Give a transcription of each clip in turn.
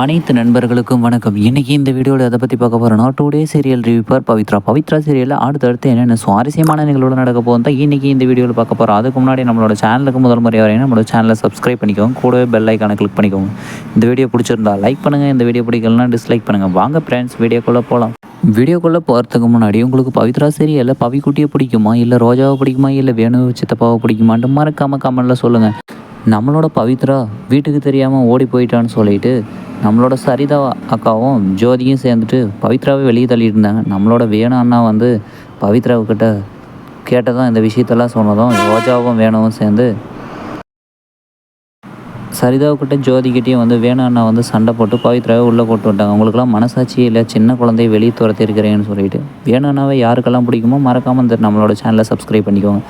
அனைத்து நண்பர்களுக்கும் வணக்கம். இன்றைக்கி இந்த வீடியோவில் எதை பற்றி பார்க்க போகிறோம்னா டூ டே சீரியல் ரிவ்யூப்பர் பவித்ரா பவித்ரா சீரியலில் அடுத்தடுத்து என்னென்ன சுவாரஸ்யமான நிகழ்வுகள் நடக்க போகும் தான் இன்றைக்கி இந்த வீடியோவில் பார்க்க போகிறோம் அதுக்கு முன்னாடி நம்மளோட சேனலுக்கு முதல் முறை வரையும் நம்மளோட சேனலை சப்ஸ்கிரைப் பண்ணிக்கோங்க. கூடவே பெல் ஐக்கானை கிளிக் பண்ணிக்கோங்க. இந்த வீடியோ பிடிச்சிருந்தா லைக் பண்ணுங்கள் இந்த வீடியோ பிடிக்கலனா டிஸ்லைக் பண்ணுங்கள் வாங்க ஃப்ரெண்ட்ஸ் வீடியோக்குள்ளே போகலாம் வீடியோக்குள்ளே போகிறதுக்கு முன்னாடி உங்களுக்கு பவித்ரா சீரியலில் பவிக்குட்டியை பிடிக்குமா? இல்லை ரோஜாவை பிடிக்குமா? இல்லை வேணு சித்தப்பாவை பிடிக்குமான்ட்டு மறக்காமல் கமெண்டில் சொல்லுங்கள் நம்மளோட பவித்ரா வீட்டுக்கு தெரியாமல் ஓடி போயிட்டான்னு சொல்லிட்டு நம்மளோட சரிதா அக்காவும் ஜோதியும் சேர்ந்துட்டு பவித்ராவை வெளியே தள்ளிட்டு இருந்தாங்க நம்மளோட வேணும் அண்ணா வந்து பவித்ராவுக்கிட்ட கேட்டதும் இந்த விஷயத்தெல்லாம் சொன்னதும் ரோஜாவும் வேணவும் சேர்ந்து சரிதாவுக்கிட்ட ஜோதிக்கிட்டேயும் வந்து வேணும் அண்ணா வந்து சண்டை போட்டு பவித்ராவை உள்ளே போட்டு விட்டாங்க அவங்களுக்குலாம் மனசாட்சியே இல்லை சின்ன குழந்தைய வெளியே துரத்திருக்கிறேன்னு சொல்லிட்டு. வேணு அண்ணாவை யாருக்கெல்லாம் பிடிக்குமோ மறக்காமல் இந்த நம்மளோட சேனலை சப்ஸ்கிரைப் பண்ணிக்கோங்க.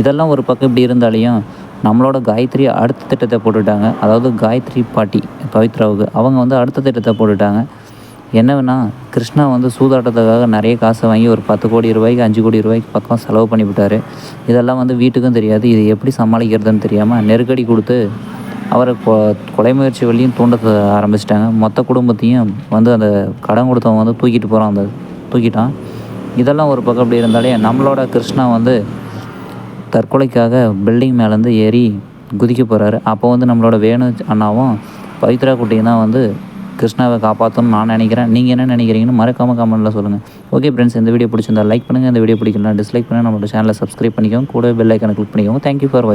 இதெல்லாம் ஒரு பக்கம் இப்படி இருந்தாலையும் நம்மளோட காயத்ரி அடுத்த திட்டத்தை போட்டுட்டாங்க. அதாவது காயத்ரி பாட்டி பவித்ராவுக்கு. அவங்க வந்து அடுத்த திட்டத்தை போட்டுட்டாங்க. என்னன்னா கிருஷ்ணா வந்து சூதாட்டத்துக்காக நிறைய காசை வாங்கி ஒரு பத்து கோடி ரூபாய்க்கு அஞ்சு கோடி ரூபாய்க்கு பக்கம் செலவு பண்ணிவிட்டார் இதெல்லாம் வந்து வீட்டுக்கும் தெரியாது. இது எப்படி சமாளிக்கிறதுன்னு தெரியாமல் நெருக்கடி கொடுத்து அவரை கொ கொலை முயற்சி வழியும் தூண்ட ஆரம்பிச்சிட்டாங்க. மொத்த குடும்பத்தையும் வந்து அந்த கடன் கொடுத்தவங்க வந்து தூக்கிட்டு போகிறான் அந்த தூக்கிட்டான். இதெல்லாம் ஒரு பக்கம் அப்படி இருந்தாலே நம்மளோட கிருஷ்ணா வந்து தற்கொலைக்காக பில்டிங் மேலேருந்து ஏறி குதிக்க போகிறாரு அப்போ வந்து நம்மளோட வேணு அண்ணாவும் பவித்ரா குட்டியும் தான் வந்து கிருஷ்ணாவை காப்பாற்றணும்னு நான் நினைக்கிறேன். நீங்கள் என்ன நினைக்கிறீங்கன்னு மறக்காமல் கமெண்ட்டில் சொல்லுங்கள் ஓகே ஃப்ரெண்ட்ஸ் இந்த வீடியோ பிடிச்சிருந்தா லைக் பண்ணுங்கள் இந்த வீடியோ பிடிக்கலாம் டிஸ்லைக் பண்ணுங்கள் நம்மளோட சேனலை சப்ஸ்கிரைப் பண்ணிக்கோங்க. கூட பெல் ஐக்கனை கிளிக் பண்ணிக்கோங்க. Thank you for